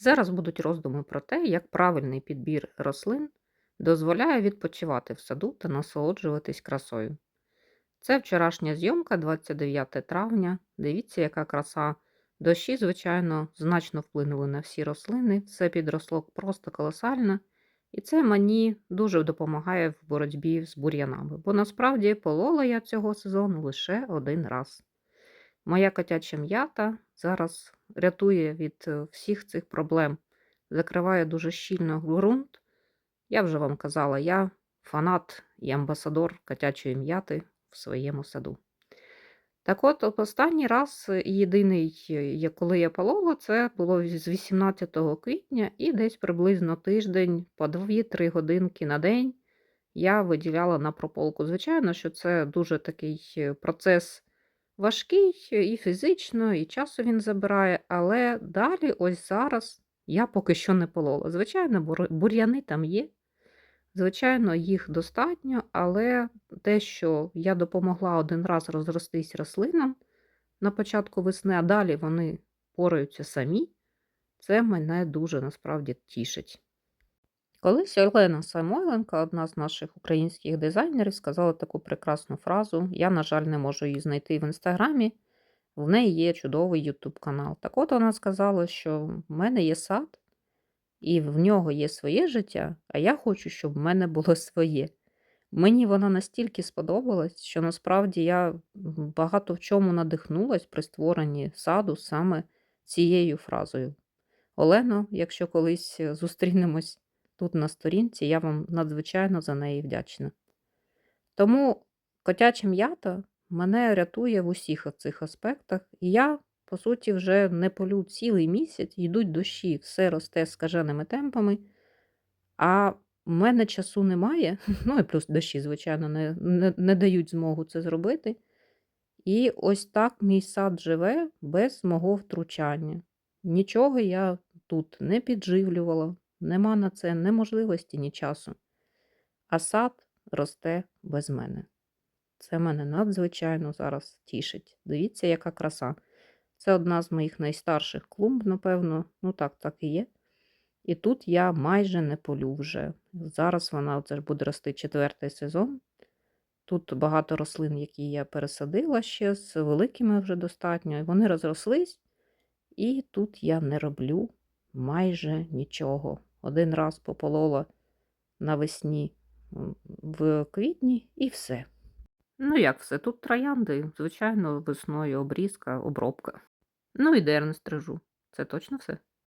Зараз будуть роздуми про те, як правильний підбір рослин дозволяє відпочивати в саду та насолоджуватись красою. Це вчорашня зйомка 29 травня. Дивіться, яка краса. Дощі, звичайно, значно вплинули на всі рослини, все підросло просто колосально. І це мені дуже допомагає в боротьбі з бур'янами, бо насправді полола я цього сезону лише один раз. Моя котяча м'ята зараз рятує від е, всіх цих проблем, закриває дуже щільно ґрунт. Я вже вам казала, я фанат і амбасадор котячої м'яти в своєму саду. Так от, останній раз е, єдиний, коли я полола, це було з 18 квітня, і десь приблизно тиждень по 2-3 годинки на день я виділяла на прополку. Звичайно, що це дуже такий е, процес важкий е, і фізично, і часу він забирає, але далі, ось зараз, я поки що не полола. Звичайно, бур'яни там є. Звичайно, їх достатньо, але те, що я допомогла один раз розростись рослинам на початку весни, а далі вони пораються самі, це мене дуже насправді тішить. Колись Олена Самойленко, одна з наших українських дизайнерів, сказала таку прекрасну фразу. Я, на жаль, не можу її знайти в інстаграмі. В неї є чудовий Ютуб канал. Так от вона сказала, що в мене є сад, і в нього є своє життя, а я хочу, щоб в мене було своє. Мені вона настільки сподобалась, що насправді я багато в чому надихнулась при створенні саду саме цією фразою. Олено, якщо колись е, зустрінемось тут на сторінці, я вам надзвичайно за неї вдячна. Тому котяча м'ята мене рятує в усіх цих аспектах, і я, по суті, вже не полю цілий місяць, йдуть дощі, все росте скаженими темпами, а в мене часу немає. Ну і плюс дощі, звичайно, не, не, не дають змогу це зробити. І ось так мій сад живе без мого втручання. Нічого я тут не підживлювала, нема на це ні можливості, ні часу. А сад росте без мене. Це мене надзвичайно зараз тішить. Дивіться, яка краса. Це одна з моїх найстарших клумб, напевно. Ну так, так і є. І тут я майже не полю вже. Зараз вона це ж буде рости четвертий сезон. Тут багато рослин, які я пересадила ще з великими вже достатньо. Вони розрослись, і тут я не роблю майже нічого. Один раз пополола навесні в квітні і все. Ну як все? Тут троянди, звичайно, весною обрізка, обробка. Ну і дерн стрижу. Це точно все.